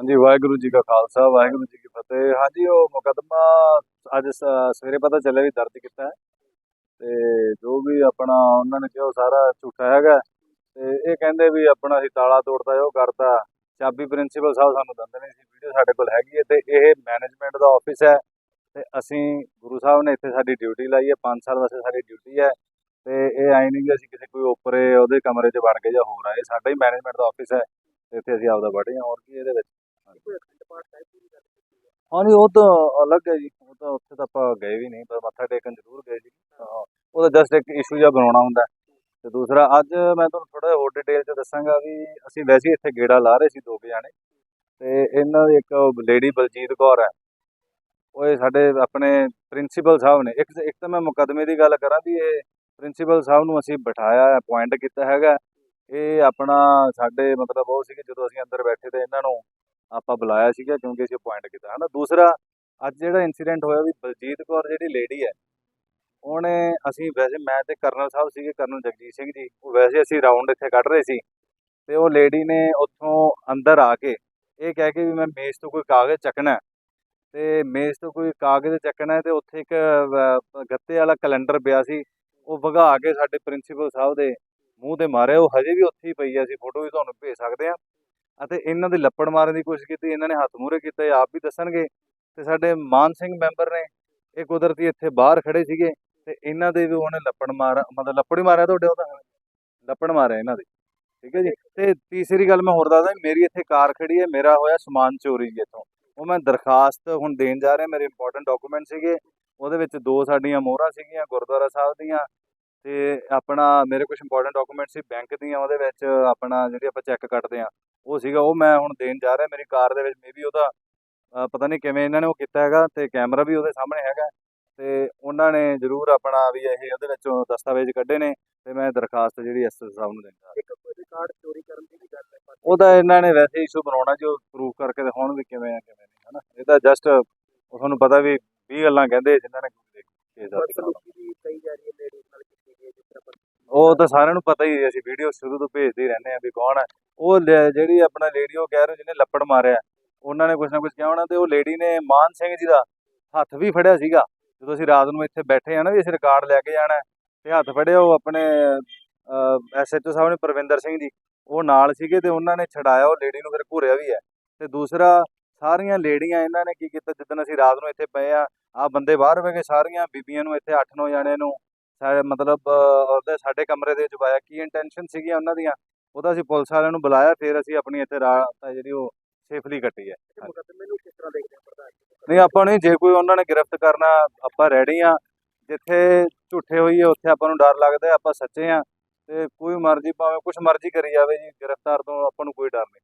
ਹਾਂਜੀ, ਵਾਹਿਗੁਰੂ ਜੀ ਕਾ ਖਾਲਸਾ, ਵਾਹਿਗੁਰੂ ਜੀ ਕੀ ਫਤਿਹ। ਹਾਂਜੀ, ਉਹ ਮੁਕੱਦਮਾ ਅੱਜ ਸ- ਸਵੇਰੇ ਪਤਾ ਚੱਲਿਆ ਵੀ ਦਰਜ ਕੀਤਾ ਹੈ। ਤੇ ਜੋ ਵੀ ਆਪਣਾ ਉਹਨਾਂ ਨੇ ਕਿਹਾ, ਉਹ ਸਾਰਾ ਝੂਠਾ ਹੈਗਾ। ਤੇ ਇਹ ਕਹਿੰਦੇ ਵੀ ਆਪਣਾ ਅਸੀਂ ਤਾਲਾ ਤੋੜਦਾ, ਉਹ ਕਰਦਾ। ਚਾਬੀ ਪ੍ਰਿੰਸੀਪਲ ਸਾਹਿਬ ਸਾਨੂੰ ਦਿੰਦੇ ਨਹੀਂ ਸੀ। ਵੀਡੀਓ ਸਾਡੇ ਕੋਲ ਹੈਗੀ ਹੈ ਤੇ ਇਹ ਮੈਨੇਜਮੈਂਟ ਦਾ ਆਫਿਸ ਹੈ। ਤੇ ਅਸੀਂ ਗੁਰੂ ਸਾਹਿਬ ਨੇ ਇੱਥੇ ਸਾਡੀ ਡਿਊਟੀ ਲਾਈ ਹੈ। 5 ਸਾਲ ਵਾਸਤੇ ਸਾਡੀ ਡਿਊਟੀ ਹੈ। ਤੇ ਇਹ ਆਈ ਨਹੀਂ ਕਿ ਅਸੀਂ ਕਿਸੇ ਕੋਈ ਉੱਪਰੇ ਉਹਦੇ ਕਮਰੇ 'ਚ ਵੜ ਗਏ ਜਾਂ ਹੋਰ ਆਏ। ਸਾਡਾ ਹੀ ਮੈਨੇਜਮੈਂਟ ਦਾ ਆਫਿਸ ਹੈ। ਤੇ ਇੱਥੇ ਅਸੀਂ ਆਪਦਾ ਵੜੇ ਹਾਂ। ਹੋਰ ਕੀ ਇਹਦੇ ਵਿੱਚ? ਹਾਂਜੀ ਉਹ ਤਾਂ ਅਲੱਗ ਹੈ ਜੀ ਉਹ ਤਾਂ ਉੱਥੇ ਤਾਂ ਆਪਾਂ ਗਏ ਵੀ ਨਹੀਂ ਪਰ ਮੱਥਾ ਟੇਕਣ ਜ਼ਰੂਰ ਗਏ ਜੀ। ਹਾਂ, ਉਹ ਤਾਂ ਜਸਟ ਇੱਕ ਇਸ਼ੂ ਜਿਹਾ ਬਣਾਉਣਾ ਹੁੰਦਾ। ਹੈ। ਤੇ ਦੂਸਰਾ ਅੱਜ ਮੈਂ ਤੁਹਾਨੂੰ ਥੋੜਾ ਹੋਰ ਡਿਟੇਲ ਚ ਦੱਸਾਂਗਾ ਵੀ ਅਸੀਂ ਵੈਸੇ ਇੱਥੇ ਗੇੜਾ ਲਾ ਰਹੇ ਸੀ ਦੋ ਕੁ ਜਾਣੇ। ਤੇ ਇਹਨਾਂ ਦੀ ਇੱਕ ਲੇਡੀ ਬਲਜੀਤ ਕੌਰ ਹੈ। ਉਹ ਇਹ ਸਾਡੇ ਆਪਣੇ ਪ੍ਰਿੰਸੀਪਲ ਸਾਹਿਬ ਨੇ। ਇੱਕ ਇੱਕ ਤਾਂ ਮੈਂ ਮੁਕੱਦਮੇ ਦੀ ਗੱਲ ਕਰਾਂ ਵੀ ਇਹ ਪ੍ਰਿੰਸੀਪਲ ਸਾਹਿਬ ਨੂੰ ਅਸੀਂ ਬਿਠਾਇਆ ਅਪਾਇੰਟ ਕੀਤਾ ਹੈਗਾ। ਇਹ ਆਪਣਾ ਸਾਡੇ ਮਤਲਬ ਉਹ ਸੀ ਕਿ ਜਦੋਂ ਅਸੀਂ ਅੰਦਰ ਬੈਠੇ ਤੇ ਇਹਨਾਂ ਨੂੰ ਆਪਾਂ ਬੁਲਾਇਆ ਸੀਗਾ ਕਿਉਂਕਿ ਅਸੀਂ ਅਪਾਇੰਟ ਕੀਤਾ, ਹਨਾ। ਦੂਸਰਾ, ਅੱਜ ਜਿਹੜਾ ਇਨਸੀਡੈਂਟ ਹੋਇਆ ਵੀ ਬਲਜੀਤ ਕੌਰ ਜਿਹੜੀ ਲੇਡੀ ਹੈ, ਉਹਨੇ ਅਸੀਂ ਵੈਸੇ ਮੈਂ ਤੇ ਕਰਨਲ ਸਾਹਿਬ ਸੀਗੇ, ਕਰਨਲ ਜਗਜੀਤ ਸਿੰਘ ਜੀ, ਉਹ ਵੈਸੇ ਅਸੀਂ ਰਾਉਂਡ ਇੱਥੇ ਕੱਢ ਰਹੇ ਸੀ ਤੇ ਉਹ ਲੇਡੀ ਨੇ ਉੱਥੋਂ ਅੰਦਰ ਆ ਕੇ ਇਹ ਕਹਿ ਕੇ ਵੀ ਮੈਂ ਮੇਜ਼ ਤੋਂ ਕੋਈ ਕਾਗਜ਼ ਚੱਕਣਾ ਹੈ। ਤੇ ਮੇਜ਼ ਤੋਂ ਕੋਈ ਕਾਗਜ਼ ਚੱਕਣਾ ਹੈ ਤੇ ਉੱਥੇ ਇੱਕ ਗੱਤੇ ਵਾਲਾ ਕੈਲੰਡਰ ਪਿਆ ਸੀ, ਉਹ ਵਗਾ ਕੇ ਸਾਡੇ ਪ੍ਰਿੰਸੀਪਲ ਸਾਹਿਬ ਦੇ ਮੂੰਹ ਤੇ ਮਾਰਿਆ। ਉਹ ਹਜੇ ਵੀ ਉੱਥੇ ਹੀ ਪਈ ਹੈ ਅਸੀਂ ਫੋਟੋ ਵੀ ਤੁਹਾਨੂੰ ਭੇਜ ਸਕਦੇ ਹਾਂ। ਅਤੇ ਇਹਨਾਂ ਦੇ ਲੱਪੜ ਮਾਰਨ ਦੀ ਕੋਸ਼ਿਸ਼ ਕੀਤੀ, ਇਹਨਾਂ ਨੇ ਹੱਥ ਮੂਹਰੇ ਕੀਤਾ ਇਹ ਆਪ ਵੀ ਦੱਸਣਗੇ। ਤੇ ਸਾਡੇ ਮਾਨ ਸਿੰਘ ਮੈਂਬਰ ਨੇ ਇਹ ਕੁਦਰਤੀ ਇੱਥੇ ਬਾਹਰ ਖੜੇ ਸੀਗੇ ਤੇ ਇਹਨਾਂ ਦੇ ਵੀ ਉਹਨੇ ਲੱਪੜ ਮਾਰ, ਮਤਲਬ ਲੱਪੜ ਹੀ ਮਾਰਿਆ ਤੁਹਾਡੇ ਉਹਦਾ ਲੱਪੜ ਮਾਰਿਆ ਇਹਨਾਂ ਦੇ, ਠੀਕ ਹੈ ਜੀ? ਤੇ ਤੀਸਰੀ ਗੱਲ ਮੈਂ ਹੋਰ ਦੱਸਦਾ, ਮੇਰੀ ਇੱਥੇ ਕਾਰ ਖੜੀ ਹੈ, ਮੇਰਾ ਹੋਇਆ ਸਮਾਨ ਚੋਰੀ ਇੱਥੋਂ। ਉਹ ਮੈਂ ਦਰਖਾਸਤ ਹੁਣ ਦੇਣ ਜਾ ਰਿਹਾ, ਮੇਰੇ ਇੰਪੋਰਟੈਂਟ ਡਾਕੂਮੈਂਟ ਸੀਗੇ। ਉਹਦੇ ਵਿੱਚ ਦੋ ਸਾਡੀਆਂ ਮੋਹਰਾਂ ਸੀਗੀਆਂ, ਗੁਰਦੁਆਰਾ ਸਾਹਿਬ ਦੀਆਂ ਤੇ ਆਪਣਾ ਮੇਰੇ ਕੁਝ ਇੰਪੋਰਟੈਂਟ ਡਾਕੂਮੈਂਟ ਸੀ ਬੈਂਕ ਦੀਆਂ ਉਹਦੇ ਵਿੱਚ ਆਪਣਾ ਜਿਹੜੀ ਆਪਾਂ ਚੈੱਕ ਕੱਟਦੇ ਆ ਉਹ ਸੀਗਾ ਉਹ ਮੈਂ ਹੁਣ ਦੇਣ ਜਾ ਰਿਹਾ ਮੇਰੀ ਕਾਰ ਦੇ ਵਿੱਚ ਮੇਬੀ ਉਹਦਾ ਪਤਾ ਨਹੀਂ ਕਿਵੇਂ ਇਹਨਾਂ ਨੇ ਉਹ ਕੀਤਾ ਹੈਗਾ ਤੇ ਕੈਮਰਾ ਵੀ ਉਹਦੇ ਸਾਹਮਣੇ ਹੈਗਾ ਤੇ ਉਹਨਾਂ ਨੇ ਜ਼ਰੂਰ ਆਪਣਾ ਵੀ ਇਹ ਉਹਦੇ ਵਿੱਚੋਂ ਦਸਤਾਵੇਜ਼ ਕੱਢੇ ਨੇ ਤੇ ਮੈਂ ਦਰਖਾਸਤ ਜਿਹੜੀ ਐਸਐਸ ਸਾਹਿਬ ਨੂੰ ਦਿੰਦਾ। ਇੱਕ ਰਿਕਾਰਡ ਚੋਰੀ ਕਰਨ ਦੀ ਵੀ ਗੱਲ ਹੈ ਉਹਦਾ ਇਹਨਾਂ ਨੇ ਵੈਸੇ ਇਸ਼ੂ ਬਣਾਉਣਾ ਜੋ ਪ੍ਰੂਫ ਕਰਕੇ ਦਿਖਾਉਣ ਵੀ ਕਿਵੇਂ ਆ ਕਿਵੇਂ ਨਹੀਂ ਹਨਾ? ਇਹ ਤਾਂ ਜਸਟ ਤੁਹਾਨੂੰ ਪਤਾ ਵੀ 20 ਗੱਲਾਂ ਕਹਿੰਦੇ ਜਿਨ੍ਹਾਂ ਨੇ ਕੇਸ ਦਰਜ ਕਰਾਉਣਾ। ਬਦਸਲੂਕੀ ਵੀ ਕਈ ਜਾ ਰਹੀ ਹੈ ਲੇਡੀਜ਼ ਨਾਲ ਕੀਤੀ ਗਈ ਹੈ ਜਿਸ ਤਰ੍ਹਾਂ ਪਰ- ਉਹ ਤਾਂ ਸਾਰਿਆਂ ਨੂੰ ਪਤਾ ਹੀ ਹੈ ਅਸੀਂ ਵੀਡੀਓ ਸ਼ੁਰੂ ਤੋਂ ਭੇਜਦੇ ਹੀ ਰਹਿੰਦੇ ਆ ਵੀ ਕੌਣ ਹੈ। ਉਹ ਲ- ਜਿਹੜੀ ਆਪਣਾ ਲੇਡੀ ਉਹ ਕਹਿ ਰਹੇ ਜਿਹਨੇ ਲੱਪੜ ਮਾਰਿਆ ਉਹਨਾਂ ਨੇ ਕੁਝ ਨਾ ਕੁਝ ਕਿਹਾ ਹੋਣਾ ਤੇ ਉਹ ਲੇਡੀ ਨੇ ਮਾਨ ਸਿੰਘ ਜੀ ਦਾ ਹੱਥ ਵੀ ਫੜਿਆ ਸੀਗਾ। ਜਦੋਂ ਅਸੀਂ ਰਾਤ ਨੂੰ ਇੱਥੇ ਬੈਠੇ ਆ ਨਾ ਵੀ ਅਸੀਂ ਰਿਕਾਰਡ ਲੈ ਕੇ ਜਾਣਾ ਹੈ, ਤੇ ਹੱਥ ਫੜਿਆ ਉਹ ਆਪਣੇ ਐਸਐਚਓ ਸਾਹਿਬ ਨੇ ਪ੍ਰਵਿੰਦਰ ਸਿੰਘ ਜੀ ਉਹ ਨਾਲ ਸੀਗੇ ਤੇ ਉਹਨਾਂ ਨੇ ਛਡਾਇਆ ਉਹ ਲੇਡੀ ਨੂੰ ਫਿਰ ਘੂਰਿਆ ਵੀ ਹੈ। ਤੇ ਦੂਸਰਾ ਸਾਰੀਆਂ ਲੇਡੀਆਂ ਇਹਨਾਂ ਨੇ ਕੀ ਕੀਤਾ ਜਿੱਦਣ ਅਸੀਂ ਰਾਤ ਨੂੰ ਇੱਥੇ ਪਏ ਆ ਆ ਬੰਦੇ ਬਾਹਰ ਬਹਿ ਕੇ ਸਾਰੀਆਂ ਬੀਬੀਆਂ ਨੂੰ ਇੱਥੇ 8-9 ਜਾਣਿਆਂ ਨੂੰ ਸਾਡੇ ਮਤਲਬ ਉਹਦੇ ਸਾਡੇ ਕਮਰੇ ਦੇ ਵਿੱਚ ਪਾਇਆ। ਕੀ ਇੰਟੈਂਸ਼ਨ ਸੀਗੀਆਂ ਉਹਨਾਂ ਦੀਆਂ? ਉਹਦਾ ਅਸੀਂ ਪੁਲਿਸ ਵਾਲਿਆਂ ਨੂੰ ਬੁਲਾਇਆ ਫਿਰ ਅਸੀਂ ਆਪਣੀ ਇੱਥੇ ਰਾਤ ਆ ਜਿਹੜੀ ਉਹ ਸੇਫਲੀ ਕੱਟੀ ਹੈ। ਤੇ ਮੁਕੱਦਮੇ ਨੂੰ ਕਿਸ ਤਰ੍ਹਾਂ ਦੇਖਦੇ ਪ੍ਰਧਾਨ ਨਹੀਂ ਆਪਾਂ ਨਹੀਂ ਜੇ ਕੋਈ ਉਹਨਾਂ ਨੇ ਗ੍ਰਿਫਤ ਕਰਨਾ ਆਪਾਂ ਰੈਡੀ ਆ ਜਿੱਥੇ ਝੂਠੇ ਹੋਈਏ ਉੱਥੇ ਆਪਾਂ ਨੂੰ ਡਰ ਲੱਗਦਾ ਆਪਾਂ ਸੱਚੇ ਆ ਤੇ ਕੋਈ ਮਰਜ਼ੀ ਭਾਵੇਂ ਕੁਝ ਮਰਜ਼ੀ ਕਰੀ ਜਾਵੇ ਜੀ ਗ੍ਰਿਫਤਾਰ ਤੋਂ ਆਪਾਂ ਨੂੰ ਕੋਈ ਡਰ ਨਹੀਂ